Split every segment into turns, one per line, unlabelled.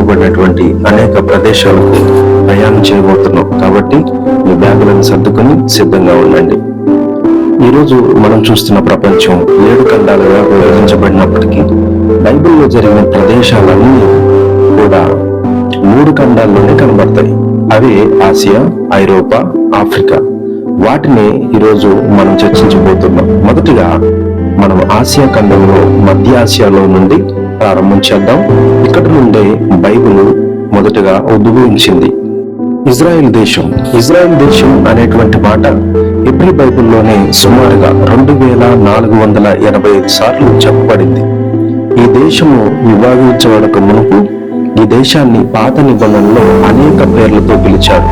ఇవ్వబడినటువంటి అనేక ప్రదేశాలకు ప్రయాణం చేయబోతున్నాం. కాబట్టి మీ బ్యాగులను సర్దుకొని సిద్ధంగా ఉండండి. ఈరోజు మనం చూస్తున్న ప్రపంచం ఏడు ఖండాలుగా విభజించబడినప్పటికీ బైబిల్లో జరిగిన ప్రదేశాలన్నీ కూడా మూడు ఖండాల్లోనే కనబడతాయి. అవి ఆసియా ఐరోపా ఆఫ్రికా. వాటిని ఈరోజు మనం చర్చించబోతున్నాం. మొదటిగా మనం ఆసియా ఖండంలో మధ్య ఆసియాలో నుండి ప్రారంభం చేద్దాం. ఇక్కడ నుండే బైబిల్ మొదటగా ఉద్భవించింది. ఇజ్రాయెల్ దేశం ఇజ్రాయెల్ దేశం అనేటువంటి మాట ఎబ్రి బైబిల్లోనే సుమారుగా రెండు వేల నాలుగు వందల ఎనభై ఐదు సార్లు చెప్పబడింది. ఈ దేశము విభాగించబడక మునుపు ఈ దేశాన్ని పాత నిబంధనలో అనేక పేర్లతో పిలిచారు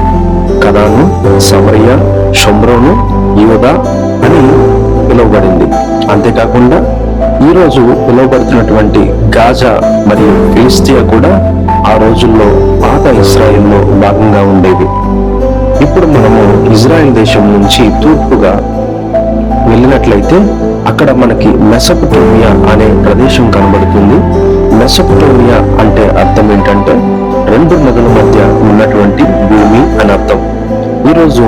కనాను సమరయ్య షమ్రోను యూదా అని పిలువబడింది. అంతేకాకుండా ఈరోజు పిలువబడుతున్నటువంటి గాజా మరియు ఫిలిస్తియా కూడా ఆ రోజుల్లో పాత ఇస్రాయిల్లో భాగంగా ఉండేవి. ఇప్పుడు మనము ఇజ్రాయెల్ దేశం నుంచి తూర్పుగా వెళ్ళినట్లయితే అక్కడ మనకి మెసపటోమియా అనే ప్రదేశం కనబడుతుంది. మెసపటోమియా అంటే అర్థం ఏంటంటే రెండు నదుల మధ్య ఉన్నటువంటి భూమి అని అర్థం. ఈరోజు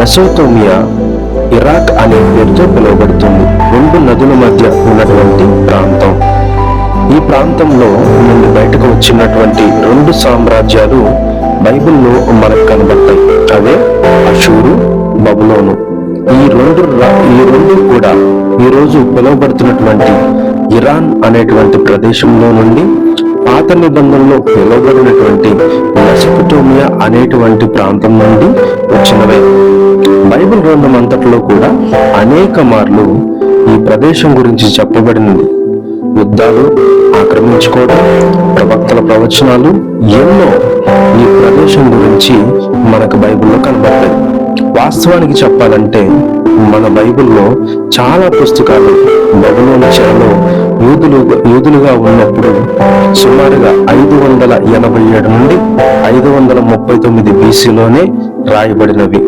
మెసోటోమియా ఇరాక్ అనే పేరుతో పిలువబడుతుంది. రెండు నదుల మధ్య ఉన్నటువంటి ప్రాంతం. ఈ ప్రాంతంలో నుండి బయటకు వచ్చినటువంటి రెండు సామ్రాజ్యాలు బైబిల్లో మనకు కనబడతాయి. అవే అషూరు బబులోను. ఈ రెండు ఈ రెండు కూడా ఈ రోజు పిలువబడుతున్నటువంటి ఇరాన్ అనేటువంటి ప్రదేశంలో నుండి పాత నిబంధనలో పిలువబడినటువంటి మెసపటోమియా అనేటువంటి ప్రాంతం నుండి వచ్చినవే. బైబిల్ గ్రంథం అంతట్లో కూడా అనేక మార్లు ఈ ప్రదేశం గురించి చెప్పబడినది. యుద్ధాలు ఆక్రమించుకోవడం ప్రవక్తల ప్రవచనాలు ఎన్నో ఈ ప్రదేశం గురించి మనకు బైబిల్లో కనబడతాయి. వాస్తవానికి చెప్పాలంటే మన బైబిల్లో చాలా పుస్తకాలు బబులోని చెరలో యూదులు యూదులుగా ఉన్నప్పుడు సుమారుగా ఐదు వందల ఎనభై ఏడు నుండి ఐదు వందల ముప్పై తొమ్మిది బీసీలోనే రాయబడినవి.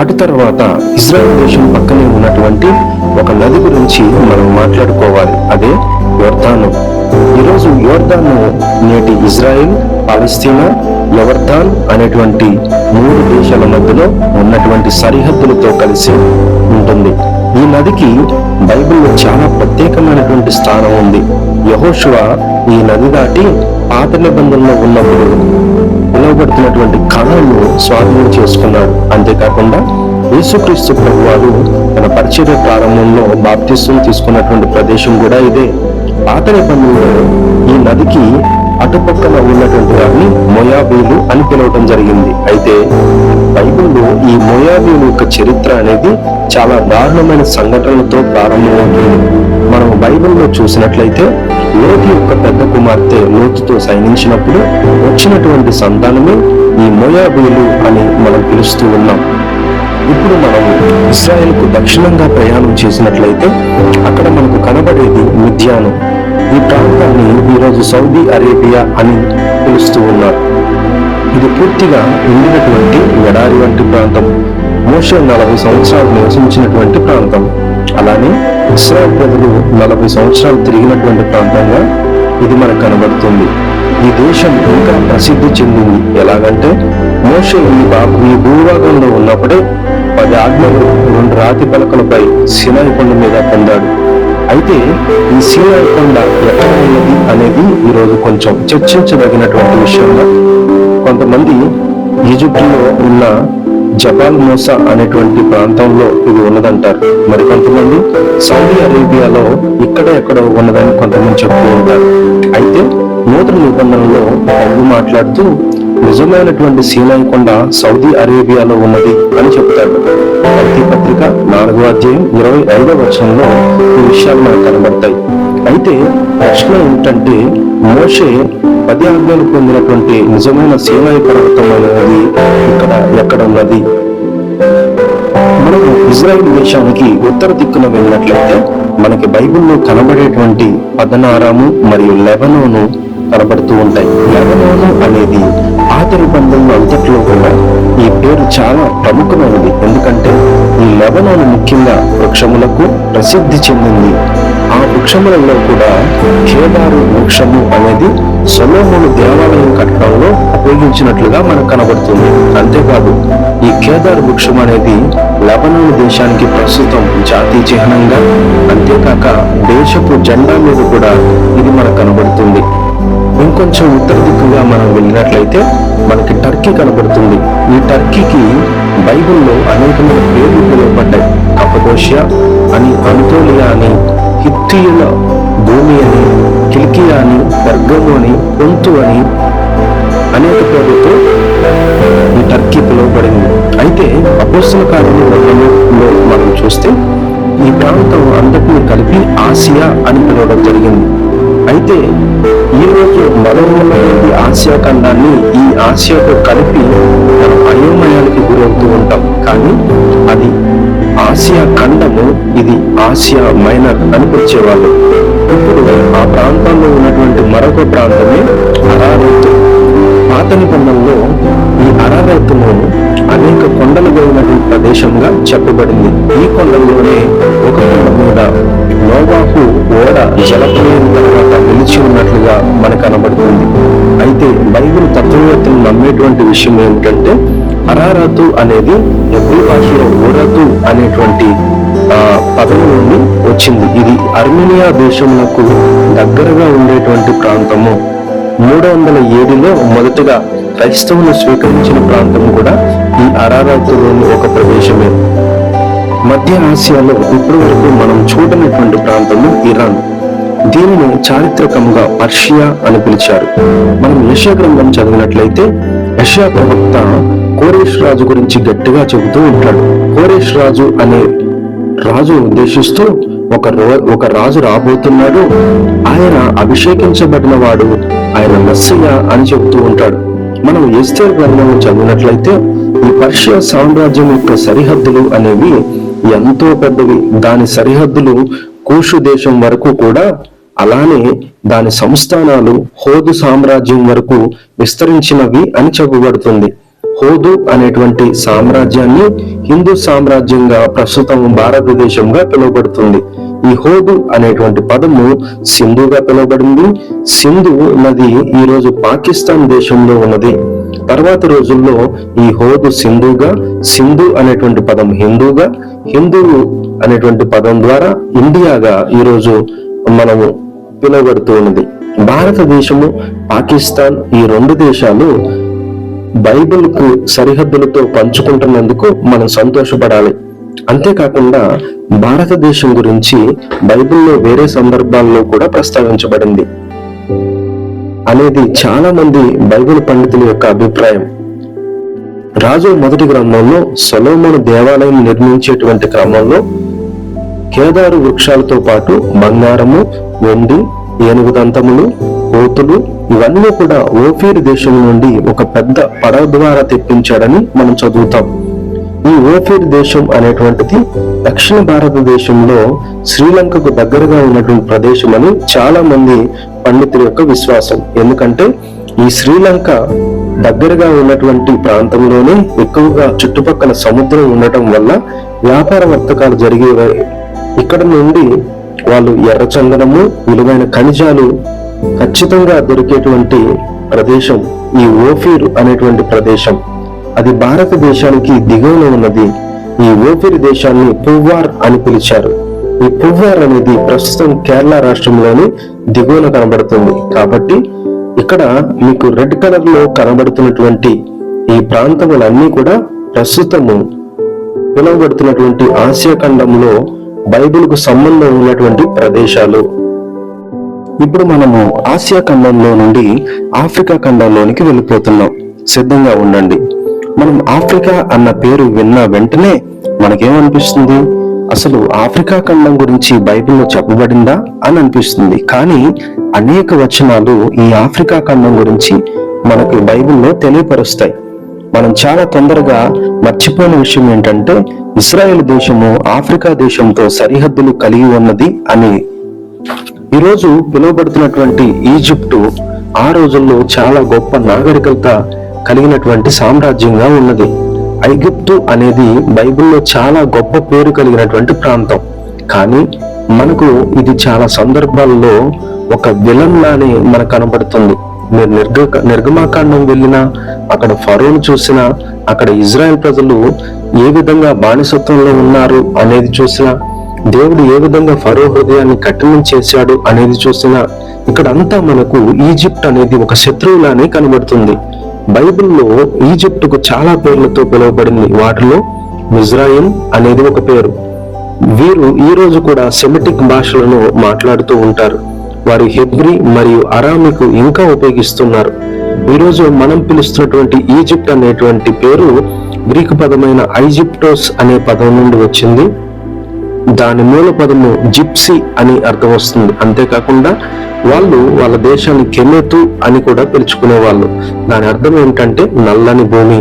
అటు తర్వాత ఇజ్రాయెల్ దేశం పక్కనే ఉన్నటువంటి ఒక నది గురించి మనం మాట్లాడుకోవాలి. అదే యోర్ధాను ఈరోజు యోర్ధాను నేటి ఇజ్రాయెల్ పాలస్తీనా యవర్ధాన్ అనేటువంటి మూడు దేశాల మధ్యలో ఉన్నటువంటి సరిహద్దులతో కలిసి ఉంటుంది. ఈ నదికి బైబిల్లో చాలా ప్రత్యేకమైనటువంటి స్థానం ఉంది. యహోశివ ఈ నది దాటి పాత నిబంధనలో ఉన్నప్పుడు పిలువబడుతున్నటువంటి కళలను స్వాధీనం చేసుకున్నాడు. అంతేకాకుండా యేసుక్రీస్తు ప్రభువారు తన పరిచర్య ప్రారంభంలో బాప్తిస్వం తీసుకున్నటువంటి ప్రదేశం కూడా ఇదే. పాత నిబంధనలో ఈ నదికి అటుపక్కన ఉన్నటువంటి వారిని మొయాబీలు అని పిలవడం జరిగింది. అయితే బైబిల్లో ఈ మొయాబీలు యొక్క చరిత్ర అనేది చాలా దారుణమైన సంఘటనలతో ప్రారంభమవుతుంది. మనం బైబిల్లో చూసినట్లయితే లోతు యొక్క పెద్ద కుమార్తె లోతుతో సైనించినప్పుడు వచ్చినటువంటి సంతానమే ఈ మొయాబీలు అని మనం పిలుస్తూ ఉన్నాం. ఇప్పుడు మనం ఇస్రాయెల్కు దక్షిణంగా ప్రయాణం చేసినట్లయితే అక్కడ మనకు కనబడేది మిథ్యాను ఈ ప్రాంతాన్ని ఈరోజు సౌదీ అరేబియా అని పిలుస్తూ ఉన్నారు. ఇది పూర్తిగా ఉండినటువంటి ఎడారి వంటి ప్రాంతం. మోషే నలభై సంవత్సరాలు నివసించినటువంటి ప్రాంతం. అలానే ఇస్రాయల్ ప్రజలు నలభై సంవత్సరాలు తిరిగినటువంటి ప్రాంతంగా ఇది మనకు కనబడుతుంది. ఈ దేశం ఇంకా ప్రసిద్ధి చెందింది. ఎలాగంటే మోషే ఈ బాబు ఈ భూభాగంలో ఉన్నప్పుడే పది ఆజ్ఞలు రెండు రాతి పలకలపై సినాయి కొండ మీద పొందాడు. అయితే ఈ సినాయి కొండ ఎక్కడ ఉన్నది అనేది ఈరోజు కొంచెం చర్చించదగినటువంటి విషయంగా కొంతమంది ఈజిప్టులో ఉన్న జపాన్ మోసా అనేటువంటి ప్రాంతంలో ఇది ఉన్నదంటారు. మరి కొంతమంది సౌదీ అరేబియాలో ఇక్కడ ఎక్కడ ఉన్నదని కొంతమంది చెప్తూ ఉంటారు. అయితే నూతన నిబంధనలో పౌలు మాట్లాడుతూ నిజమైనటువంటి సీనాయి కొండ సౌదీ అరేబియాలో ఉన్నది అని చెబుతాడు భక్తి పత్రిక నాలుగో అధ్యాయం ఇరవై ఐదో వచనంలో ఈ విషయాలు మనకు కనబడతాయి. అయితే ప్రశ్న ఏంటంటే మోషే పది ఆజ్ఞలు పొందినటువంటి నిజమైన సీనాయి పర్వతం అనేది ఇక్కడ ఎక్కడ ఉన్నది? మనము ఇజ్రాయెల్ దేశానికి ఉత్తర దిక్కున వెళ్ళినట్లయితే మనకి బైబిల్లో కనబడేటువంటి పదనారాము మరియు లెబనోను కనబడుతూ ఉంటాయి. లెబనోను అనేది పాత నిబంధనలు అంతట్లో కూడా ఈ పేరు చాలా ప్రముఖమైనది. ఎందుకంటే ఈ లెబనోను ముఖ్యంగా వృక్షములకు ప్రసిద్ధి చెందింది. ఆ వృక్షములలో కూడా కేదారు వృక్షము అనేది సొలోమును దేవాలయం కట్టడంలో ఉపయోగించినట్లుగా మనకు కనబడుతుంది. అంతేకాదు ఈ కేదార్ వృక్షం అనేది లెబనాన్ దేశానికి ప్రస్తుతం జాతీయ చిహ్నంగా అంతేకాక దేశపు జెండా మీద కూడా ఇది మనకు కనబడుతుంది. ఇంకొంచెం ఉత్తర దిక్కుగా మనం వెళ్ళినట్లయితే మనకి టర్కీ కనబడుతుంది. ఈ టర్కీకి బైబిల్లో అనేకమైన పేర్లు పిలువబడ్డాయి. కపదోషియా అని అంతోలియా అని హిత్తియుల భూమి అని కిలికియా అని బర్గము అని పొంతు అని అనేక పేర్లతో ఈ టర్కీ పిలువబడింది. అయితే అపోస్తుల కాలంలో మనం చూస్తే ఈ ప్రాంతం అంతటిని కలిపి ఆసియా అని పిలవడం జరిగింది. అయితే ఈరోజు రోజు ఆసియా ఖండాన్ని ఈ ఆసియాతో కలిపి మనం అయోమయానికి గురవుతూ ఉంటాం. కానీ అది ఆసియా ఖండము ఇది ఆసియా మైనర్ అని పిలిచేవాళ్ళు. ఇప్పుడు ఆ ప్రాంతంలో ఉన్నటువంటి మరొక ప్రాంతమే అరారైతు. పాత నిబంధనలో ఈ అరారత్తును అనేక కొండలుగా ఉన్నటువంటి ప్రదేశంగా చెప్పబడింది. ఈ కొండల్లోనే ఒక కొండ మీద నోవాహు ఓడ జలప్రలయం తర్వాత నిలిచి ఉన్నట్లుగా మనకు కనబడుతుంది. అయితే బైబిల్ తత్వవేత్తలు నమ్మేటువంటి విషయం ఏమిటంటే అరారతు అనేది ఎబ్రి భాషలో ఓరతు అనేటువంటి పదం నుండి వచ్చింది. ఇది అర్మేనియా దేశములకు దగ్గరగా ఉండేటువంటి ప్రాంతము. మూడు వందల ఏడులో మొదటగా క్రైస్తవులు స్వీకరించిన ప్రాంతం కూడా ఈ అరారాతులోని ఒక ప్రదేశమే. మధ్య ఆసియాలో ఇప్పటి వరకు మనం చూడనటువంటి ప్రాంతము ఇరాన్. దీనిని చారిత్రకంగా పర్షియా అని పిలిచారు. మనం యశా గ్రంథం చదివినట్లయితే యశా ప్రవక్త కోరేష్ రాజు గురించి గట్టిగా చెబుతూ ఉంటాడు. కోరేష్ రాజు అనే రాజు ఉద్దేశిస్తూ ఒక ఒక రాజు రాబోతున్నాడు. ఆయన అభిషేకించబడిన వాడు ఆయన మెస్సయ్య అని చెబుతూ ఉంటాడు. మనం ఎస్తేర్ గ్రంథం చదివినట్లయితే ఈ పర్షియా సామ్రాజ్యం యొక్క సరిహద్దులు అనేవి ఎంతో పెద్దవి. దాని సరిహద్దులు కూషు దేశం వరకు కూడా అలానే దాని సంస్థానాలు హోదు సామ్రాజ్యం వరకు విస్తరించినవి అని చెప్పబడుతుంది హోదు అనేటువంటి సామ్రాజ్యాన్ని హిందూ సామ్రాజ్యంగా ప్రస్తుతం భారతదేశంగా పిలువబడుతుంది. ఈ హోదు అనేటువంటి పదము సింధుగా పిలువబడింది. సింధు నది ఈ రోజు పాకిస్తాన్ దేశంలో ఉన్నది. తర్వాత రోజుల్లో ఈ హోదు సింధుగా సింధు అనేటువంటి పదం హిందూగా హిందువు అనేటువంటి పదం ద్వారా ఇండియాగా ఈరోజు మనము పిలువబడుతూ ఉన్నది. భారతదేశము పాకిస్తాన్ ఈ రెండు దేశాలు బైబిల్కు సరిహద్దులతో పంచుకుంటున్నందుకు మనం సంతోషపడాలి. అంతేకాకుండా భారతదేశం గురించి బైబిల్లో వేరే సందర్భాల్లో కూడా ప్రస్తావించబడింది. అనేది చాలా మంది బైబిల్ పండితుల యొక్క అభిప్రాయం. రాజు మొదటి గ్రామంలో సొలోమోను దేవాలయం నిర్మించేటువంటి క్రమంలో కేదారు వృక్షాలతో పాటు బంగారము వెండి ఏనుగు దంతములు కోతులు ఇవన్నీ కూడా ఓఫీర్ దేశం నుండి ఒక పెద్ద పడవ ద్వారా తెప్పించాడని మనం చదువుతాం. ఈ ఓఫీర్ దేశం అనేటువంటిది దక్షిణ భారతదేశంలో శ్రీలంకకు దగ్గరగా ఉన్నటువంటి ప్రదేశం అని చాలా మంది పండితుల యొక్క విశ్వాసం. ఎందుకంటే ఈ శ్రీలంక దగ్గరగా ఉన్నటువంటి ప్రాంతంలోనే ఎక్కువగా చుట్టుపక్కల సముద్రం ఉండటం వల్ల వ్యాపార వర్తకాలు జరిగేవారు ఇక్కడ నుండి వాళ్ళు ఎర్రచందనము విలువైన ఖనిజాలు ఖచ్చితంగా దొరికేటువంటి ప్రదేశం ఈ ఓఫీర్ అనేటువంటి ప్రదేశం. అది భారతదేశానికి దిగువన ఉన్నది. ఈ ఓపిరి దేశాన్ని పువ్వార్ అని పిలిచారు. ఈ పువ్వార్ అనేది ప్రస్తుతం కేరళ రాష్ట్రంలోని దిగువన కనబడుతుంది. కాబట్టి ఇక్కడ మీకు రెడ్ కలర్లో కనబడుతున్నటువంటి ఈ ప్రాంతములన్నీ కూడా ప్రస్తుతము. పిలువబడుతున్నటువంటి ఆసియా ఖండంలో బైబిల్కు సంబంధం ఉన్నటువంటి ప్రదేశాలు. ఇప్పుడు మనము ఆసియా ఖండంలో నుండి ఆఫ్రికా ఖండంలోనికి వెళ్ళిపోతున్నాం. సిద్ధంగా ఉండండి. మనం ఆఫ్రికా అన్న పేరు విన్న వెంటనే మనకేమనిపిస్తుంది? అసలు ఆఫ్రికా ఖండం గురించి బైబిల్లో చెప్పబడిందా అని అనిపిస్తుంది. కానీ అనేక వచనాలు ఈ ఆఫ్రికా ఖండం గురించి మనకు బైబిల్లో తెలియపరుస్తాయి. మనం చాలా తొందరగా మర్చిపోయిన విషయం ఏంటంటే ఇస్రాయేల్ దేశము ఆఫ్రికా దేశంతో సరిహద్దులు కలిగి ఉన్నది అని. ఈరోజు పిలువబడుతున్నటువంటి ఈజిప్టు ఆ రోజుల్లో చాలా గొప్ప నాగరికత కలిగినటువంటి సామ్రాజ్యంగా ఉన్నది. ఐగుప్తు అనేది బైబిల్లో చాలా గొప్ప పేరు కలిగినటువంటి ప్రాంతం. కానీ మనకు ఇది చాలా సందర్భాల్లో ఒక విలన్ లానే మనకు కనబడుతుంది. మీరు నిర్గ నిర్గమాకాండం వెళ్ళినా అక్కడ ఫరోను చూసినా అక్కడ ఇజ్రాయెల్ ప్రజలు ఏ విధంగా బానిసత్వంలో ఉన్నారు అనేది చూసినా దేవుడు ఏ విధంగా ఫరో హృదయాన్ని కఠినం చేశాడు అనేది చూసినా ఇక్కడ అంతా మనకు ఈజిప్ట్ అనేది ఒక శత్రువులానే కనబడుతుంది. బైబిల్లో ఈజిప్టుకు చాలా పేర్లతో పిలువబడింది. వాటిలో ఇజ్రాయిల్ అనేది ఒక పేరు. వీరు ఈ రోజు కూడా సెమిటిక్ భాషలను మాట్లాడుతూ ఉంటారు. వారి హెబ్రి మరియు అరామికు ఇంకా ఉపయోగిస్తున్నారు. ఈరోజు మనం పిలుస్తున్నటువంటి ఈజిప్ట్ అనేటువంటి పేరు గ్రీకు పదమైన ఐజిప్టోస్ అనే పదం నుండి వచ్చింది. దాని మూల పదము జిప్సీ అని అర్థం వస్తుంది. అంతేకాకుండా వాళ్ళు వాళ్ళ దేశాన్ని కెమెతు అని కూడా పిలుచుకునే వాళ్ళు దాని అర్థం ఏంటంటే నల్లని భూమి.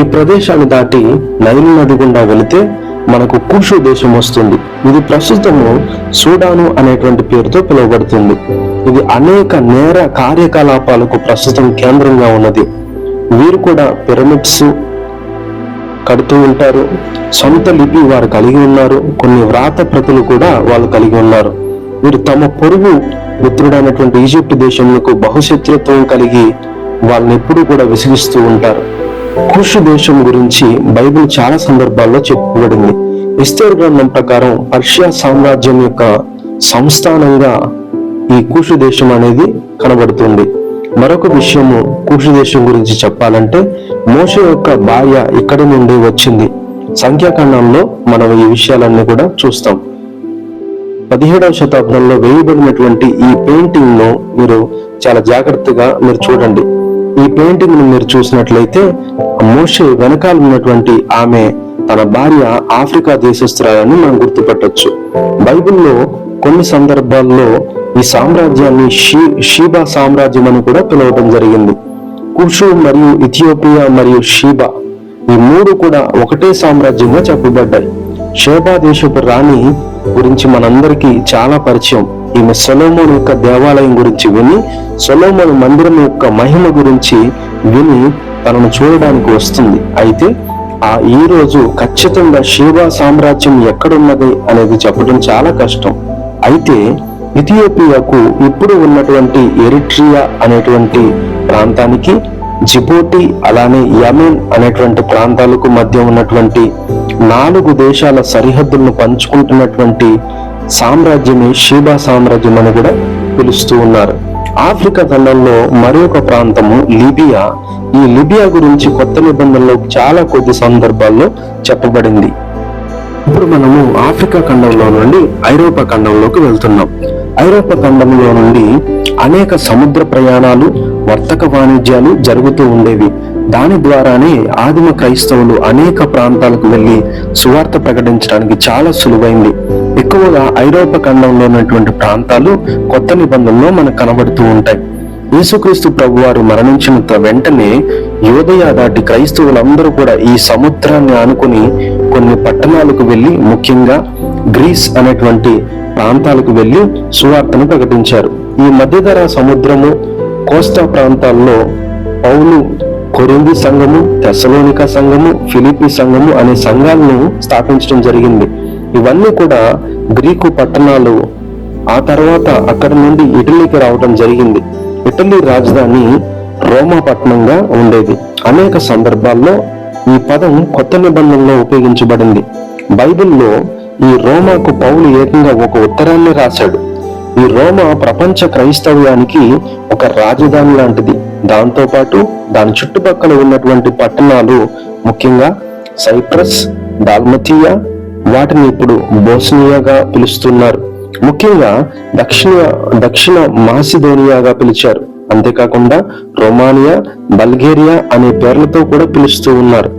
ఈ ప్రదేశాన్ని దాటి నైలు నది గుండా వెళితే మనకు కుషు దేశం వస్తుంది. ఇది ప్రస్తుతము సూడాను అనేటువంటి పేరుతో పిలువబడుతుంది. ఇది అనేక నేర కార్యకలాపాలకు ప్రస్తుతం కేంద్రంగా ఉన్నది. వీరు కూడా పిరమిడ్స్ కడుతూ ఉంటారు. సొంత లిపి వారు కలిగి ఉన్నారు. కొన్ని వ్రాత ప్రతులు కూడా వాళ్ళు కలిగి ఉన్నారు. వీరు తమ పొరుగు మిత్రుడైనటువంటి ఈజిప్ట్ దేశంలో బహుశత్రుత్వం కలిగి వాళ్ళని ఎప్పుడూ కూడా విసిగిస్తూ ఉంటారు. కుషు దేశం గురించి బైబిల్ చాలా సందర్భాల్లో చెప్పబడింది. ఇస్తేర్ గ్రంథం ప్రకారం పర్షియా సామ్రాజ్యం యొక్క సంస్థానంగా ఈ కుషు దేశం అనేది కనబడుతుంది. మరొక విషయము కూషు దేశం గురించి చెప్పాలంటే మోష యొక్క భార్య ఇక్కడి నుండి వచ్చింది. సంఖ్యాకాండంలో మనం ఈ విషయాలన్నీ కూడా చూస్తాం. పదిహేడవ శతాబ్దంలో వేయబడినటువంటి ఈ పెయింటింగ్ను మీరు చాలా జాగ్రత్తగా మీరు చూడండి. ఈ పెయింటింగ్ను మీరు చూసినట్లయితే మోషే వెనకాల ఉన్నటువంటి ఆమె తన భార్య ఆఫ్రికా దేశస్తురాలని మనం గుర్తుపెట్టొచ్చు. బైబిల్లో కొన్ని సందర్భాల్లో ఈ సామ్రాజ్యాన్ని షీ షీబా సామ్రాజ్యం అని కూడా పిలవడం జరిగింది. కుషు మరియు ఇథియోపియా మరియు షీబా ఈ మూడు కూడా ఒకటే సామ్రాజ్యంగా చెప్పబడ్డాయి. షేబా దేశపు రాణి గురించి మనందరికీ చాలా పరిచయం. ఈమె సొలోమోన్ యొక్క దేవాలయం గురించి విని సొలోమోన్ మందిరం యొక్క మహిమ గురించి విని తనను చూడడానికి వస్తుంది. అయితే ఆ ఈ రోజు ఖచ్చితంగా షీబా సామ్రాజ్యం ఎక్కడున్నది అనేది చెప్పడం చాలా కష్టం. అయితే ఇథియోపియాకు ఇప్పుడు ఉన్నటువంటి ఎరిట్రియా అనేటువంటి ప్రాంతానికి జిబోటి అలానే యమెన్ అనేటువంటి ప్రాంతాలకు మధ్య ఉన్నటువంటి నాలుగు దేశాల సరిహద్దులను పంచుకుంటున్నటువంటి సామ్రాజ్యమే షీబా సామ్రాజ్యం అని కూడా పిలుస్తూ ఉన్నారు. ఆఫ్రికా ఖండంలో మరొక ప్రాంతము లిబియా. ఈ లిబియా గురించి కొత్త నిబంధనలో చాలా కొద్ది సందర్భాల్లో చెప్పబడింది. ఇప్పుడు మనము ఆఫ్రికా ఖండంలో నుండి ఐరోపా ఖండంలోకి వెళ్తున్నాం. ఐరోపా ఖండంలో నుండి అనేక సముద్ర ప్రయాణాలు వర్తక వాణిజ్యాలు జరుగుతూ ఉండేవి. దాని ద్వారానే ఆదిమ క్రైస్తవులు అనేక ప్రాంతాలకు వెళ్ళి సువార్త ప్రకటించడానికి చాలా సులువైంది. ఎక్కువగా ఐరోపా ఖండంలో ఉన్నటువంటి ప్రాంతాలు కొత్త నిబంధనలో మనకు కనబడుతూ ఉంటాయి. యేసుక్రీస్తు ప్రభు వారు మరణించిన వెంటనే యోధయ దాటి క్రైస్తవులందరూ కూడా ఈ సముద్రాన్ని ఆనుకుని కొన్ని పట్టణాలకు వెళ్ళి ముఖ్యంగా గ్రీస్ అనేటువంటి ప్రాంతాలకు వెళ్ళి సువార్తను ప్రకటించారు. ఈ మధ్యధర సముద్రము కోస్టా ప్రాంతాల్లో పౌలు కొరింది సంఘము తెసలోనిక సంఘము ఫిలిపి సంఘము అనే సంఘాలను స్థాపించడం జరిగింది. ఇవన్నీ కూడా గ్రీకు పట్టణాలు. ఆ తర్వాత అక్కడి నుండి ఇటలీకి రావడం జరిగింది. ఇటలీ రాజధాని రోమా పట్టణంగా ఉండేది. అనేక సందర్భాల్లో ఈ పదం కొత్త నిబంధనలో ఉపయోగించబడింది. బైబిల్లో ఈ రోమాకు పౌలు ఏకంగా ఒక ఉత్తరాన్ని రాశాడు. ఈ రోమా ప్రపంచ క్రైస్తవ్యానికి ఒక రాజధాని లాంటిది. దాంతో పాటు దాని చుట్టుపక్కల ఉన్నటువంటి పట్టణాలు ముఖ్యంగా సైప్రస్ డాల్మతియా వాటిని ఇప్పుడు బోస్నియాగా పిలుస్తున్నారు. ముఖ్యంగా దక్షిణ దక్షిణ మాసిదోనియాగా పిలిచారు. అంతేకాకుండా రొమానియా బల్గేరియా అనే పేర్లతో కూడా పిలుస్తూ ఉన్నారు.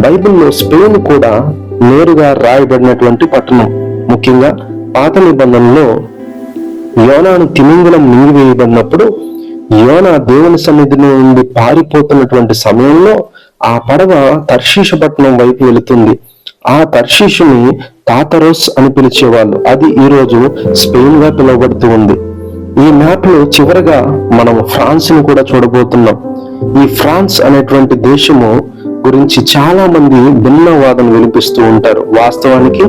బైబిల్లో స్పెయిన్ కూడా నేరుగా రాయబడినటువంటి పట్టణం. ముఖ్యంగా పాత నిబంధనలో యోనాను తిమింగలం మింగివేయబడినప్పుడు యోన దేవుని సన్నిధి నుండి పారిపోతున్నటువంటి సమయంలో ఆ పడవ తర్షీష పట్టణం వైపు వెళుతుంది. ఆ తర్షీషుని తాతరోస్ అని పిలిచేవాళ్ళు. అది ఈ రోజు స్పెయిన్గా పిలువబడుతూ ఉంది. ఈ మ్యాప్లో చివరగా మనం ఫ్రాన్స్ని కూడా చూడబోతున్నాం. ఈ ఫ్రాన్స్ అనేటువంటి దేశము గురించి చాలా మంది భిన్న వాదన వినిపిస్తూ ఉంటారు. వాస్తవానికి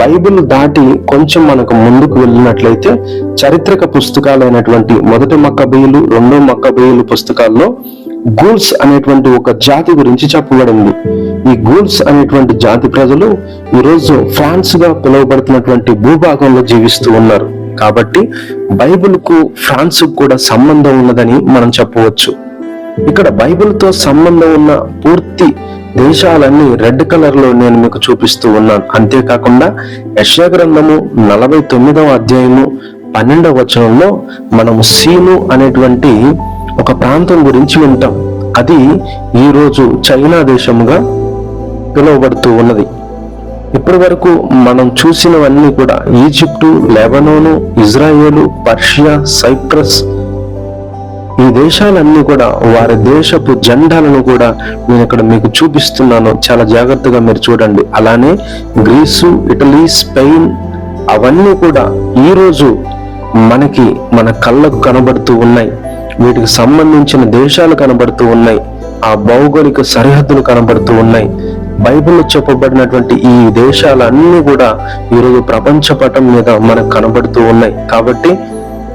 బైబిల్ దాటి కొంచెం మనకు ముందుకు వెళ్ళినట్లయితే చారిత్రక పుస్తకాలైనటువంటి మొదటి మక్కబేయులు రెండో మక్కబేయులు పుస్తకాల్లో గూల్స్ అనేటువంటి ఒక జాతి గురించి చెప్పబడింది ఈ గూల్స్ అనేటువంటి జాతి ప్రజలు ఈరోజు ఫ్రాన్స్గా పిలువబడుతున్నటువంటి భూభాగంలో జీవిస్తూ ఉన్నారు. కాబట్టి బైబిల్కు ఫ్రాన్స్ కూడా సంబంధం ఉన్నదని మనం చెప్పవచ్చు. ఇక్కడ బైబిల్తో సంబంధం ఉన్న పూర్తి దేశాలన్నీ రెడ్ కలర్లో నేను మీకు చూపిస్తూ ఉన్నాను. అంతేకాకుండా యశా గ్రంథము నలభై తొమ్మిదవ అధ్యాయము పన్నెండవ వచనంలో మనము సీను అనేటువంటి ఒక ప్రాంతం గురించి వింటాం. అది ఈరోజు చైనా దేశముగా పిలువబడుతూ ఉన్నది. ఇప్పటి వరకు మనం చూసినవన్నీ కూడా Egypt Lebanon Israel Persia Cyprus ఈ దేశాలన్నీ కూడా వారి దేశపు జెండాలను కూడా నేను ఇక్కడ మీకు చూపిస్తున్నాను. చాలా జాగ్రత్తగా మీరు చూడండి. అలానే గ్రీసు ఇటలీ స్పెయిన్ అవన్నీ కూడా ఈరోజు మనకి మన కళ్ళకు కనబడుతూ ఉన్నాయి. వీటికి సంబంధించిన దేశాలు కనబడుతూ ఉన్నాయి. ఆ భౌగోళిక సరిహద్దులు కనబడుతూ ఉన్నాయి. బైబిల్లో చెప్పబడినటువంటి ఈ దేశాలన్నీ కూడా ఈరోజు ప్రపంచ పటం మీద మనకు కనబడుతూ ఉన్నాయి. కాబట్టి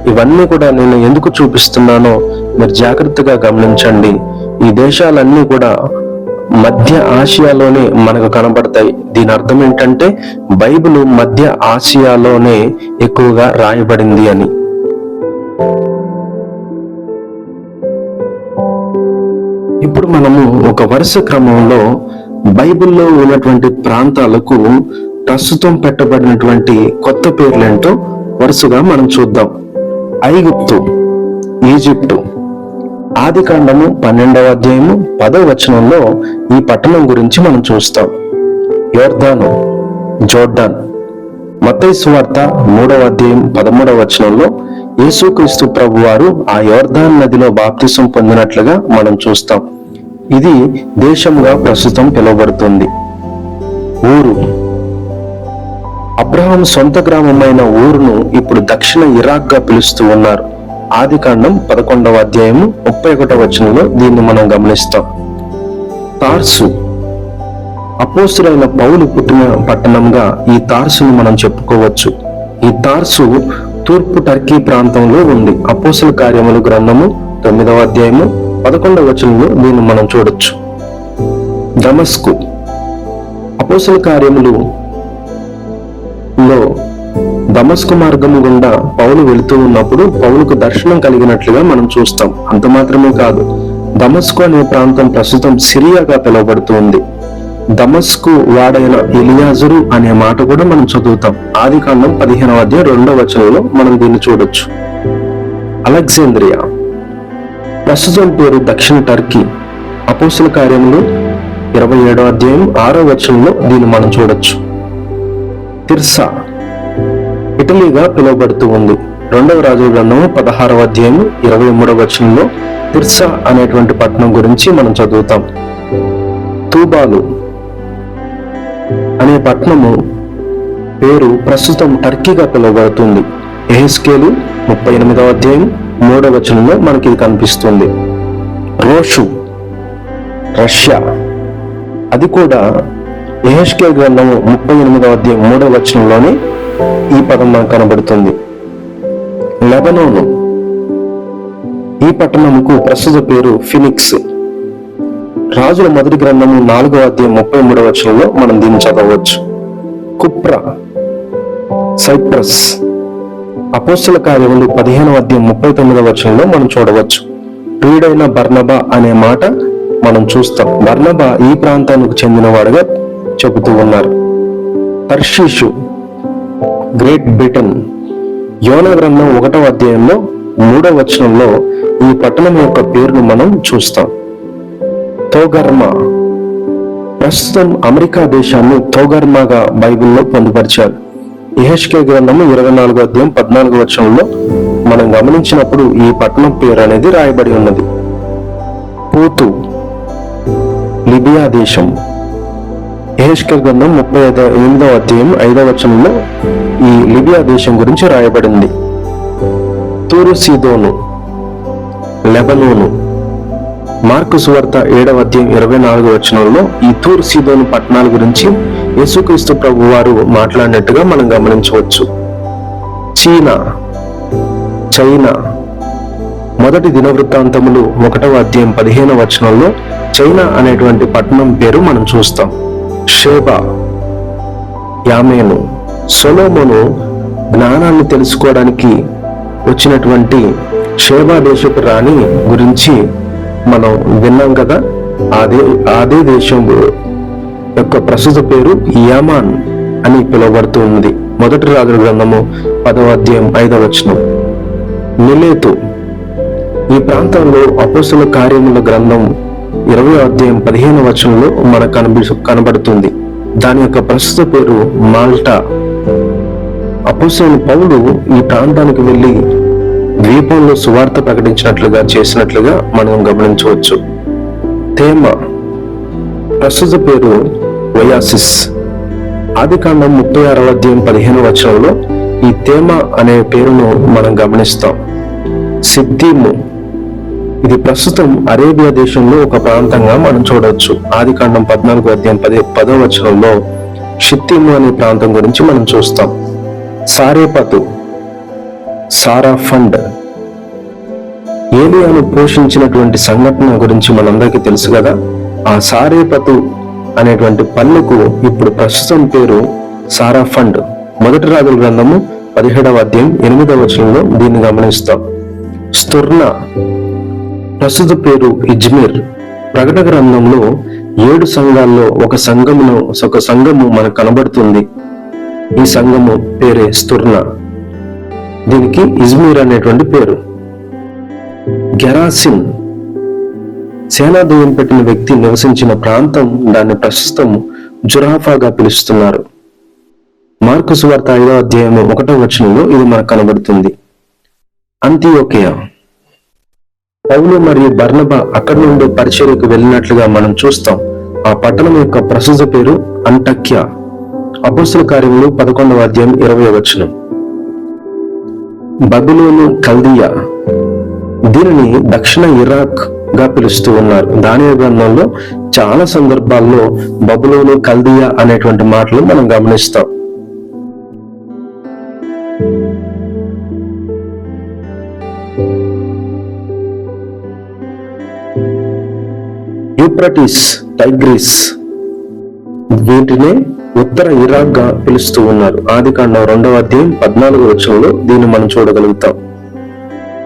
ఇవన్నీ కూడా నేను ఎందుకు చూపిస్తున్నానో మీరు జాగ్రత్తగా గమనించండి. ఈ దేశాలన్నీ కూడా మధ్య ఆసియాలోనే మనకు కనబడతాయి. దీని అర్థం ఏంటంటే బైబిల్ మధ్య ఆసియాలోనే ఎక్కువగా రాయబడింది అని. ఇప్పుడు మనము ఒక వరుస క్రమంలో బైబిల్లో ఉన్నటువంటి ప్రాంతాలకు ప్రస్తుతం పెట్టబడినటువంటి కొత్త పేర్లేంటో వరుసగా మనం చూద్దాం. ఐగుప్తు ఈజిప్టు. ఆది కాండము పన్నెండవ అధ్యాయము పదవ వచనంలో ఈ పట్టణం గురించి మనం చూస్తాం. యోర్ధాను జోర్డాన్ మతై మూడవ అధ్యాయం పదమూడవ వచనంలో యేసుక్రీస్తు ప్రభు వారు ఆ యోర్ధాన్ నదిలో బాప్తిసం పొందినట్లుగా మనం చూస్తాం. ఇది దేశంగా ప్రస్తుతం పిలువబడుతుంది. ఊరు అబ్రహాం సొంత గ్రామమైన ఊరును ఇప్పుడు దక్షిణ ఇరాక్గా పిలుస్తూ ఉన్నారు. ఆది కాండం పదకొండవ అధ్యాయము ముప్పై ఒకటవ వచనంలో దీన్ని మనం గమనిస్తాం. తార్సు. అపోసులైన పౌలు పుట్టిన పట్టణంగా ఈ తార్సును మనం చెప్పుకోవచ్చు. ఈ తార్సు తూర్పు టర్కీ ప్రాంతంలో ఉంది. అపోసుల కార్యములు గ్రంథము తొమ్మిదవ అధ్యాయము పదకొండవ వచనంలో దీన్ని మనం చూడొచ్చు. దమస్కు. అపోసుల కార్యములు లో దమస్కు మార్గము గుండా పౌలు వెళుతూ ఉన్నప్పుడు పౌలుకు దర్శనం కలిగినట్లుగా మనం చూస్తాం. అంత మాత్రమే కాదు దమస్కు అనే ప్రాంతం ప్రస్తుతం సిరియాగా పిలువబడుతుంది దమస్కు వాడైన ఇలియాజరు అనే మాట కూడా మనం చదువుతాం. ఆది కాండం పదిహేనవ అధ్యాయం రెండవ వచనంలో మనం దీన్ని చూడొచ్చు. అలెగ్జాంద్రియా ప్రస్తుతం పేరు దక్షిణ టర్కీ. అపోసుల కార్యములు ఇరవై ఏడో అధ్యాయం ఆరో వచనంలో దీన్ని మనం చూడొచ్చు. తిర్సా. ఇటలీగా పిలువబడుతూ ఉంది. రెండవ రాజు గ్రంథము పదహారవ అధ్యాయం ఇరవై మూడవ వచనంలో తిర్సా అనేటువంటి పట్టణం గురించి మనం చదువుతాం. తూబాలు అనే పట్టణము పేరు ప్రస్తుతం టర్కీగా పిలువబడుతుంది. ఎహెస్కేలు ముప్పై ఎనిమిదవ అధ్యాయం మూడవ వచనంలో మనకి ఇది కనిపిస్తుంది. Rosh Russia. అది కూడా ఎహెస్కేల్ గ్రంథము ముప్పై ఎనిమిదవ అధ్యాయం మూడవ వచనంలోనే ఈ పదం మనకు కనబడుతుంది. లెబనోను. ఈ పట్టణముకు ప్రస్తుత పేరు ఫినిక్స్. రాజుల మొదటి గ్రంథము నాలుగవ అధ్యాయం ముప్పై మూడవ వచనంలో మనం దీన్ని చదవచ్చు. కుప్ర. సైప్రస్. అపోస్తుల కార్యములు పదిహేనవ అధ్యాయం ముప్పై తొమ్మిదవ వచనంలో మనం చూడవచ్చు. ప్రియుడైన బర్నబా అనే మాట మనం చూస్తాం. బర్నబా ఈ ప్రాంతానికి చెందినవాడుగా చెబుతూ ఉన్నారు. తర్షీషు గ్రేట్ బ్రిటన్ యోన గ్రంథం ఒకటవ అధ్యాయంలో మూడవ వచనంలో ఈ పట్టణం యొక్క పేరును మనం చూస్తాం. తోగర్మా. ప్రస్తుతం అమెరికా దేశాన్ని తోగర్మాగా బైబిల్లో పొందుపరిచారు. ఇహెచ్కే గ్రంథము ఇరవై నాలుగో అధ్యాయం పద్నాలుగో వచనంలో మనం గమనించినప్పుడు ఈ పట్టణం పేరు అనేది రాయబడి ఉన్నది. పూతు లిబియా దేశం. ఎహెచ్కే గ్రంథం ముప్పై ఐదు ఎనిమిదవ అధ్యాయం ఐదవ వచనంలో ఈ లిబియా దేశం గురించి రాయబడింది. తూరు సీదోను లెబనోను మార్కు సువార్త ఏడవ అధ్యాయం ఇరవై నాలుగు వచనంలో ఈ తూర్ సీదోను పట్టణాల గురించి యేసుక్రీస్తు ప్రభు వారు మాట్లాడినట్టుగా మనం గమనించవచ్చు. చీనా చైనా మొదటి దినవృత్తాంతములు ఒకటవ అధ్యాయం పదిహేనవ వచనంలో చైనా అనేటువంటి పట్టణం పేరు మనం చూస్తాం. షేబ యామేను సొలోమోను జ్ఞానాన్ని తెలుసుకోవడానికి వచ్చినటువంటి షేబా దేశపు రాణి గురించి మనం విన్నాం కదా? అదే అదే దేశం యొక్క ప్రస్తుత పేరు యామాన్ అని పిలువబడుతూ ఉంది. మొదటి రాజుల గ్రంథము పదవ అధ్యాయం ఐదవ వచనం. మిలేతు ఈ ప్రాంతంలో అపోస్తుల కార్యముల గ్రంథం ఇరవై అధ్యాయం పదిహేను వచనంలో మనకు కనిపి కనబడుతుంది. దాని యొక్క ప్రస్తుత పేరు మాల్టా. అపోస్తుల పౌలు ఈ ప్రాంతానికి వెళ్ళి ద్వీపంలో సువార్త ప్రకటించినట్లుగా చేసినట్లుగా మనం గమనించవచ్చు. తేమ. ప్రస్తుత పేరు వయాసిస్ ఆది కాండం ముప్పై ఆరవ అధ్యాయం పదిహేను వచనంలో ఈ తేమ అనే పేరును మనం గమనిస్తాం. సిద్ధిము ఇది ప్రస్తుతం అరేబియా దేశంలో ఒక ప్రాంతంగా మనం చూడవచ్చు ఆది కాండం పద్నాలుగు అధ్యాయం పది పదో వచనంలో షిత్తిము అనే ప్రాంతం గురించి మనం చూస్తాం. సారేపతు సారా ఫండ్. ఏలియాను పోషించినటువంటి సంఘటన గురించి మనందరికీ తెలుసు కదా? ఆ సారేపతు అనేటువంటి పల్లెకు ఇప్పుడు ప్రస్తుతం పేరు సారా ఫండ్. మొదటి రాజుల గ్రంథము పదిహేడవ అధ్యాయం ఎనిమిదవ వచనంలో దీన్ని గమనిస్తాం. స్తుర్ణ ప్రస్తుత పేరు ఇజ్మీర్. ప్రకటన గ్రంథంలో ఏడు సంఘాల్లో ఒక సంఘమును ఒక సంఘము మనకు కనబడుతుంది. ఈ సంఘము పేరే స్తుర్ణ దీనికి ఇజ్మీర్ అనేటువంటి పేరు. గెరాసిన్ సేనాధ్యయం పెట్టిన వ్యక్తి నివసించిన ప్రాంతం దాన్ని ప్రస్తుతం జురాఫాగా పిలుస్తున్నారు. మార్కు సువార్త ఐదో అధ్యాయము ఒకటో వచనంలో ఇది మనకు కనబడుతుంది. అంత్యోకేయ. పౌలు మరియు బర్నబ అక్కడి నుండి పరిచర్యకు వెళ్ళినట్లుగా మనం చూస్తాం. ఆ పట్టణం యొక్క ప్రసిద్ధ పేరు అంటక్య. అపోస్తుల కార్యములు పదకొండవ అధ్యాయం ఇరవై వచనం. బబులోను కల్దియా. దీనిని దక్షిణ ఇరాక్గా పిలుస్తూ ఉన్నారు. దాని గ్రంథంలో చాలా సందర్భాల్లో బబులోను కల్దియా అనేటువంటి మాటలు మనం గమనిస్తాం. యూప్రటిస్ టైగ్రిస్ వీటినే ఉత్తర ఇరాక్గా పిలుస్తూ ఉన్నారు. ఆది కాండం రెండవ అధ్యాయం పద్నాలుగు వచ్చంలో దీన్ని మనం చూడగలుగుతాం.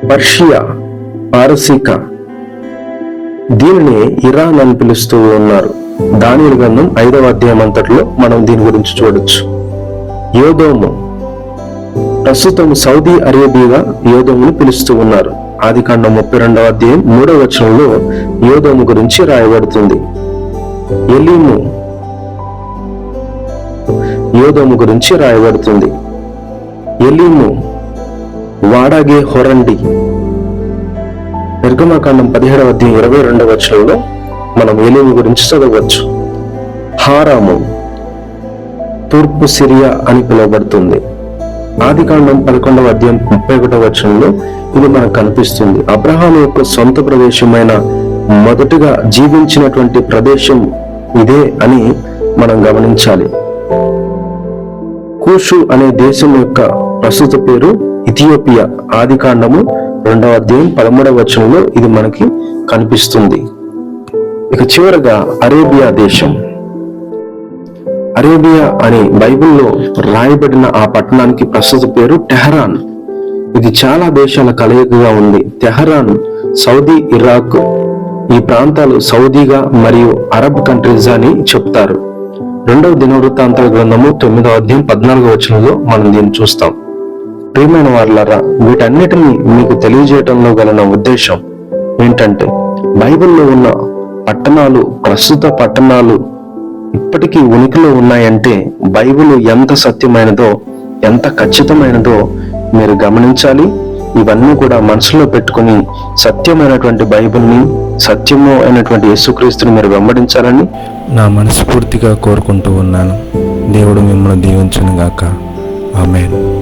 పర్షియా పారసీక దీనిని ఇరాన్ అని పిలుస్తూ ఉన్నారు. దాని గ్రంథం ఐదవ అధ్యాయం అంతట్లో మనం దీని గురించి చూడొచ్చు. యోదోము ప్రస్తుతం సౌదీ అరేబియాగా యోదోమును పిలుస్తూ ఉన్నారు. ఆది కాండం ముప్పై రెండవ అధ్యాయం మూడవ వచనంలో యోదోము గురించి రాయబడుతుంది. ఎలీము యోదోము గురించి రాయబడుతుంది. ఎలీము వాడాగే హొరండి. నిర్గమకాండం పదిహేడవ అధ్యాయం ఇరవై రెండవ వచనంలో మనం ఎలీము గురించి చదవచ్చు. హారాము తూర్పు సిరియా అని పిలువబడుతుంది. ఆది కాండం పదకొండవ అధ్యాయం ముప్పై ఒకటవ వచనంలో ఇది మనకు కనిపిస్తుంది. అబ్రహాం యొక్క సొంత ప్రదేశమైన మొదటగా జీవించినటువంటి ప్రదేశం ఇదే అని మనం గమనించాలి. కూషు అనే దేశం యొక్క ప్రస్తుత పేరు ఇథియోపియా. ఆది కాండము రెండవ అధ్యాయం పదమూడవ వచనంలో ఇది మనకి కనిపిస్తుంది. ఇక చివరగా అరేబియా దేశం. అరేబియా అనే బైబిల్లో రాయబడిన ఆ పట్టణానికి ప్రస్తుత పేరు టెహరాన్. ఇది చాలా దేశాల కలయికగా ఉంది. తెహరాన్ సౌదీ ఇరాక్ ఈ ప్రాంతాలు సౌదీగా మరియు అరబ్ కంట్రీస్ అని చెప్తారు. రెండవ దినవృత్తాంతాల గ్రంథము తొమ్మిదవ అధ్యాయం పద్నాలుగో వచనంలో మనం దీన్ని చూస్తాం. ప్రియమైన వారులారా వీటన్నిటిని మీకు తెలియజేయటంలో గల నా ఉద్దేశం ఏంటంటే బైబిల్లో ఉన్న పట్టణాలు ప్రస్తుత పట్టణాలు ఇప్పటికీ ఉనికిలో ఉన్నాయంటే బైబిల్ ఎంత సత్యమైనదో ఎంత ఖచ్చితమైనదో మీరు గమనించాలి. ఇవన్నీ కూడా మనసులో పెట్టుకుని సత్యమైనటువంటి బైబిల్ని సత్యము అయినటువంటి యేసుక్రీస్తుని మీరు వెంబడించాలని
నా మనస్ఫూర్తిగా కోరుకుంటూ ఉన్నాను. దేవుడు మిమ్మల్ని దీవించును గాక ఆమెన్.